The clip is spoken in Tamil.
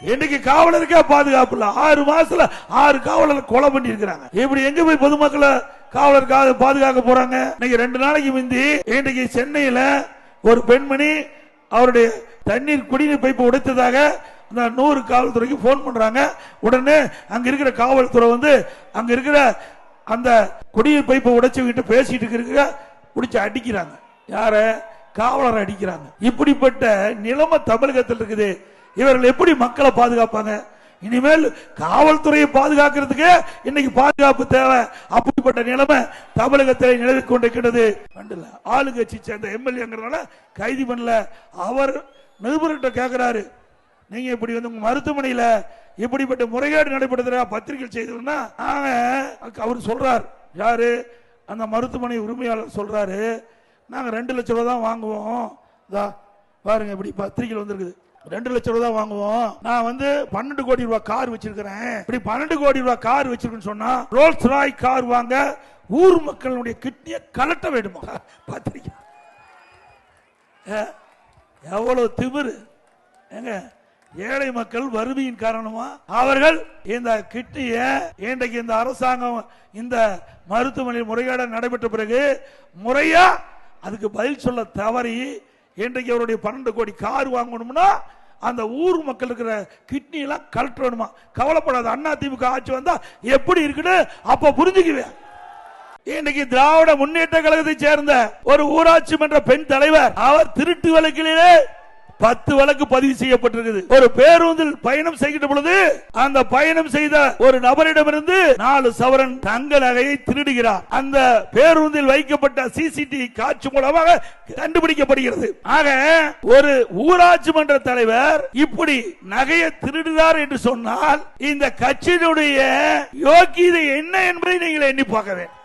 இன்னைக்கு காவலருக்கே பாதுகாப்பு இல்ல. ஆறு மாசத்துல ஆறு காவலர் கொலை பண்ணி இருக்கிறாங்க இப்படி எங்க போய் பொதுமக்களை காவலர் பாதுகாக்க போறாங்க? இன்னைக்கு ரெண்டு நாளைக்கு முந்தி இன்னைக்கு சென்னையில ஒரு பெண்மணி அவருடைய தண்ணீர் குடிநீர் பைப்பை உடைத்ததாக அந்த நூறு காவல்துறைக்கு போன் பண்றாங்க. உடனே அங்க இருக்கிற காவல்துறை வந்து அங்க இருக்கிற அந்த குடிநீர் பைப்பை உடைச்சுக்கிட்டு பேசிட்டு இருக்கிற பிடிச்சு அடிக்கிறாங்க. யார? காவலரை அடிக்கிறாங்க. இப்படிப்பட்ட நிலைமை தமிழகத்தில் இருக்குது. இவர்கள் எப்படி மக்களை பாதுகாப்பாங்க? இனிமேல் காவல்துறையை பாதுகாக்கிறதுக்கு இன்னைக்கு பாதுகாப்பு தேவை. அப்படிப்பட்ட நிலைமை தமிழகத்தில் நிலவி கொண்டிருக்கிறது ஆளுங்கட்சி சேர்ந்த எம்எல்ஏங்கிறதுனால கைது பண்ணல. அவர் நிருபர்கிட்ட கேட்கிறாரு நீங்க இப்படி வந்து உங்க மருத்துவமனையில இப்படிப்பட்ட முறைகேடு நடைபெறுகிற பத்திரிகை செய்தோம்னா அவர் சொல்றார். யாரு? அந்த மருத்துவமனை உரிமையாளர் சொல்றாரு. நாங்க ரெண்டு லட்சம் ரூபா தான் வாங்குவோம். பாருங்க இப்படி பத்திரிகையில் வந்திருக்குது. ரெண்டு லட்சம் ரூபா தான் வாங்குவோம். நான் வந்து பன்னெண்டு கோடி ரூபாய் கார் வச்சிருக்கிறேன். இப்படி பன்னெண்டு கோடி ரூபாய் கார் வச்சிருக்கேன்னு சொன்னா ரோல்ஸ் ராய் கார் வாங்க ஊர் மக்களுடைய கிட்னியை கலட்ட வேண்டுமா? பார்த்துருக்கீங்க எவ்வளவு திமிரு. ஏங்க ஏழை மக்கள் வறுமையின் காரணமா? அவர்கள் இந்த கிட்னிய இன்றைக்கு இந்த அரசாங்கம் இந்த மருத்துவமனை முறைகேடு நடைபெற்ற பிறகு முறையா அதுக்கு பதில் சொல்ல தவறி இன்றைக்கு அவருடைய பன்னெண்டு கோடி கார் வாங்கணும்னா அந்த ஊர் மக்கள் இருக்கிற கிட்னி எல்லாம் கலட்டணுமா கவலைப்படாத அண்ணா திமுக ஆட்சி வந்தா எப்படி இருக்குன்னு அப்ப புரிஞ்சுக்குவேன். இன்னைக்கு திராவிட முன்னேற்ற கழகத்தை சேர்ந்த ஒரு ஊராட்சி மன்ற பெண் தலைவர் அவர் திருட்டு வழக்கிலே பத்து வழக்கு பதிவு செய்யப்பட்டிருக்குது. ஒரு பேருந்தில் பயணம் செய்கின்ற பொழுது அந்த பயணம் செய்த ஒரு நபரிடமிருந்து நாலு சவரன் தங்க நகையை திருடுகிறார். அந்த பேருந்தில் வைக்கப்பட்ட சிசிடிவி காட்சி மூலமாக கண்டுபிடிக்கப்படுகிறது. ஆக ஒரு ஊராட்சி மன்ற தலைவர் இப்படி நகையை திருடுகிறார் என்று சொன்னால் இந்த கட்சியினுடைய யோக்கியதை என்ன என்பதை நீங்கள் எண்ணி பார்க்க வேண்டும்.